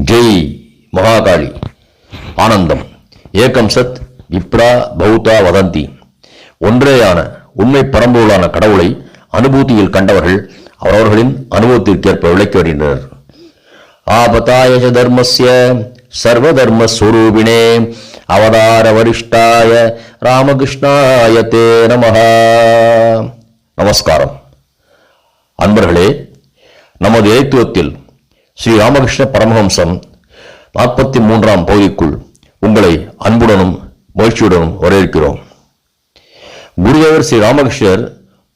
ஜெய் மகாகாளி. ஆனந்தம். ஏகம் சத் இப்ரா பௌத்தா வதந்தி. ஒன்றேயான உண்மை பரம்பொருளான கடவுளை அனுபூதியில் கண்டவர்கள் அவரவர்களின் அனுபவத்திற்கேற்ப விளக்கி வருகின்றனர். ஆபதாய ச தர்மஸ்ய சர்வதர்மஸ்வரூபிணே அவதார வரிஷ்டாய ராமகிருஷ்ணாய தே நமஹ. நமஸ்காரம். அன்பர்களே நமது ஏத்துவத்தில் ஸ்ரீ ராமகிருஷ்ண பரமஹம்சம் நாற்பத்தி மூன்றாம் பகுதிக்குள் உங்களை அன்புடனும் மகிழ்ச்சியுடனும் வரவேற்கிறோம். குருதேவர் ஸ்ரீ ராமகிருஷ்ணர்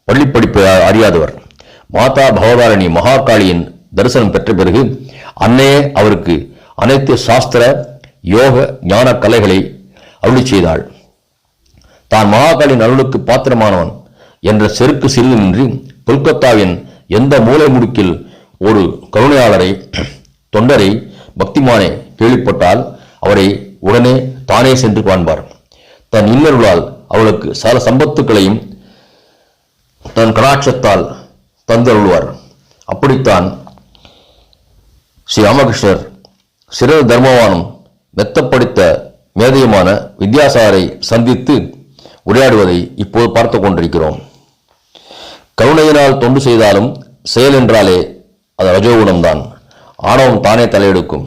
பள்ளி படிப்பு அறியாதவர். மாதா பவதாரணி மகாகாளியின் தரிசனம் பெற்ற பிறகு அன்னையே அவருக்கு அனைத்து சாஸ்திர யோக ஞான கலைகளை அருளி செய்தாள். தான் மகாகாளி அருளுக்கு பாத்திரமானவன் என்ற செருக்கு சிறிதுமின்றி கொல்கத்தாவின் எந்த மூலை முடுக்கில் ஒரு கருணையாளரை தொண்டரை பக்திமானே கேள்விப்பட்டால் அவரை உடனே தானே சென்று காண்பார். தன் இன்னருளால் அவளுக்கு சில சம்பத்துக்களையும் தன் கடாட்சத்தால் தந்தருள்வார். அப்படித்தான் ஸ்ரீ ராமகிருஷ்ணர் சிறு தர்மவானும் மெத்தப்படுத்த மேதையுமான வித்யாசாரை சந்தித்து உரையாடுவதை இப்போது பார்த்து கொண்டிருக்கிறோம். கருணையினால் தொண்டு செய்தாலும் செயல் என்றாலே அது ரஜோகுணம்தான் ஆணவம் தானே தலையெடுக்கும்.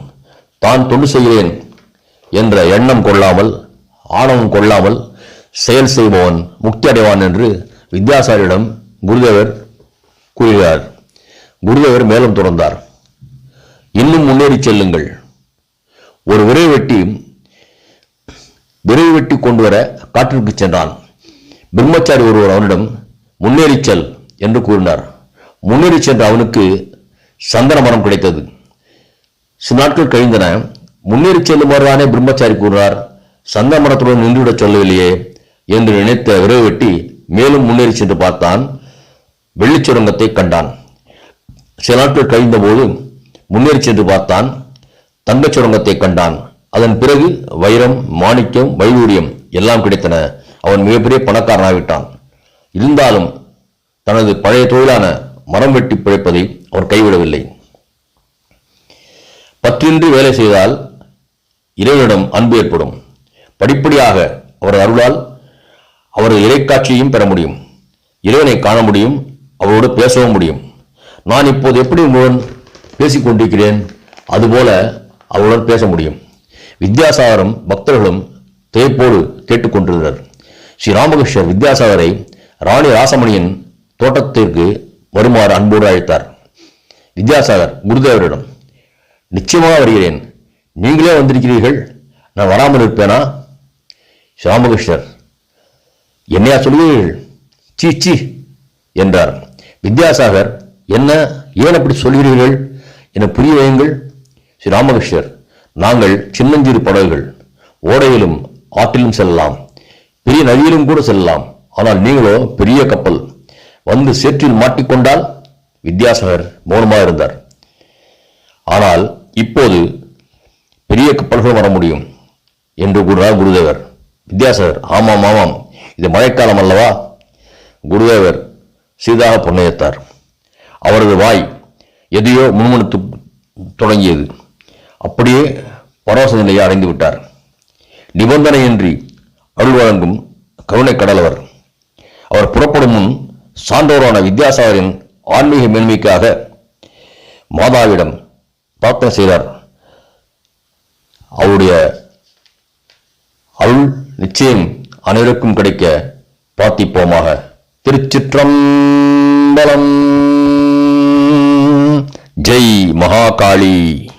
தான் தொண்டு செய்கிறேன் என்ற எண்ணம் கொள்ளாமல் ஆணவம் கொள்ளாமல் செயல் செய்பவன் முக்தி அடைவான் என்று வித்யாசாரியிடம் குருதேவர் கூறுகிறார். குருதேவர் மேலும் தொடர்ந்தார். இன்னும் முன்னேறி செல்லுங்கள். ஒரு விரைவு வெட்டி விரைவு வெட்டி கொண்டு வர காட்டிற்கு சென்றான். பிரம்மச்சாரி ஒருவர் அவனிடம் முன்னேறி செல் என்று கூறினார். முன்னேறி சென்ற அவனுக்கு சந்தன மரம் கிடைத்தது. சில நாட்கள் கழிந்தன முன்னேறி செல்லுமாறுதானே பிரம்மச்சாரி கூறினார். சந்தன மரத்துடன் நின்றுவிடச் சொல்லவில்லையே என்று நினைத்த விரைவு வெட்டி மேலும் முன்னேறி சென்று பார்த்தான். வெள்ளிச்சுரங்கத்தை கண்டான். சில நாட்கள் கழிந்தபோது முன்னேறி சென்று பார்த்தான். தங்கச் சுரங்கத்தை கண்டான். அதன் பிறகு வைரம் மாணிக்கம் வைடூரியம் எல்லாம் கிடைத்தன. அவன் மிகப்பெரிய பணக்காரனாகிவிட்டான். இருந்தாலும் தனது பழைய தொழிலான மரம் வெட்டி பிழைப்பதை அவர் கைவிடவில்லை. பற்றின்றி வேலை செய்தால் இறைவனிடம் அன்பு ஏற்படும். படிப்படியாக அவர் அருளால் அவரது இறைக்காட்சியையும் பெற முடியும். இறைவனை காண முடியும் அவரோடு பேசவும் முடியும். நான் இப்போது எப்படி உங்களுடன் பேசிக்கொண்டிருக்கிறேன் அதுபோல அவருடன் பேச முடியும். வித்யாசாகரும் பக்தர்களும் தேய்ப்போடு கேட்டுக்கொண்டிருந்தனர் ஸ்ரீ ராமகிருஷ்ணர் வித்யாசாகரை ராணி ராசமணியின் தோட்டத்திற்கு வருமாறு அன்போடு அழைத்தார். வித்யாசாகர் குருதேவரிடம் நிச்சயமாக வருகிறேன். நீங்களே வந்திருக்கிறீர்கள். நான் வராமல் இருப்பேனா? ராமகிருஷ்ணர் என்னையா சொல்கிறீர்கள்? சீ சீ என்றார். வித்யாசாகர் என்ன ஏன் அப்படி சொல்கிறீர்கள்? என புரிய வையுங்கள். ஸ்ரீ ராமகிருஷ்ணர் நாங்கள் சின்னஞ்சிறு படகுகள். ஓடையிலும் ஆற்றிலும் செல்லலாம். பெரிய நதியிலும் கூட செல்லலாம். ஆனால் நீங்களோ பெரிய கப்பல். வந்து சேற்றில் மாட்டிக்கொண்டால் வித்யாசாகர் மௌனமாக இருந்தார். ஆனால் இப்போது பெரிய கப்பல்கள் வர முடியும் என்று கூறினார் குருதேவர். வித்யாசாகர் ஆமாம் ஆமாம் இது மழைக்காலம் அல்லவா? குருதேவர் சீதாக பொன்னையத்தார் அவரது வாய் எதையோ முன்மணித்து தொடங்கியது. அப்படியே பரவச நிலையை அடைந்து விட்டார். நிபந்தனையின்றி அருள் வழங்கும் கருணை கடலவர். அவர் புறப்படும் முன் சான்றோரான வித்யாசாகரின் ஆன்மீக மேன்மைக்காக மாதாவிடம் பிரார்த்தனை செய்தார். அவருடைய அருள் நிச்சயம் அனைவருக்கும் கிடைக்க பிரார்த்திப்போமாக. திருச்சிற்றம்பலம். ஜெய் மகாகாளி.